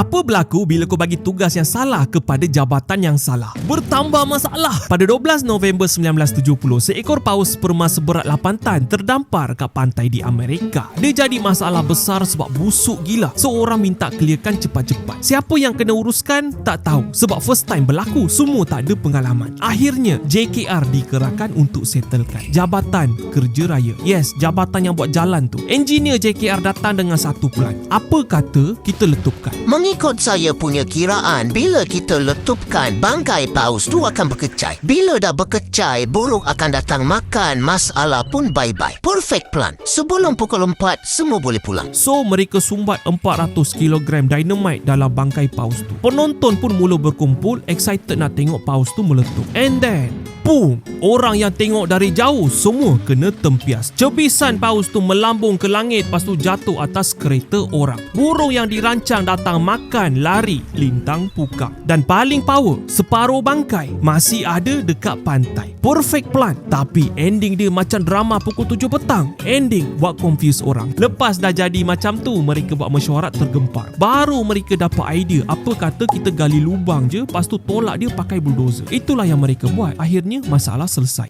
Apa berlaku bila kau bagi tugas yang salah kepada jabatan yang salah? Bertambah masalah. Pada 12 November 1970, seekor paus sperma seberat 8 tan terdampar kat pantai di Amerika. Dia jadi masalah besar sebab busuk gila. Seorang minta clearkan cepat-cepat. Siapa yang kena uruskan? Tak tahu. Sebab first time berlaku, semua tak ada pengalaman. Akhirnya, JKR dikerahkan untuk settlekan. Jabatan Kerja Raya. Yes, jabatan yang buat jalan tu. Engineer JKR datang dengan satu plan. Apa kata kita letupkan? Mengikut saya punya kiraan, bila kita letupkan, bangkai paus tu akan berkecai. Bila dah berkecai, burung akan datang makan, masalah pun bye-bye. Perfect plan. Sebelum pukul 4, semua boleh pulang. So mereka sumbat 400 kg dynamite dalam bangkai paus tu. Penonton pun mula berkumpul excited nak tengok paus tu meletup. And then Boom! Orang yang tengok dari jauh semua kena tempias. Cebisan paus tu melambung ke langit lepas tu jatuh atas kereta orang. Burung yang dirancang datang makan, lari, lintang pukak. Dan paling power, separuh bangkai masih ada dekat pantai. Perfect plan. Tapi ending dia macam drama pukul 7 petang. Ending buat confuse orang. Lepas dah jadi macam tu, mereka buat mesyuarat tergempar. Baru mereka dapat idea apa kata kita gali lubang je, lepas tu tolak dia pakai bulldozer. Itulah yang mereka buat. Akhirnya masalah selesai.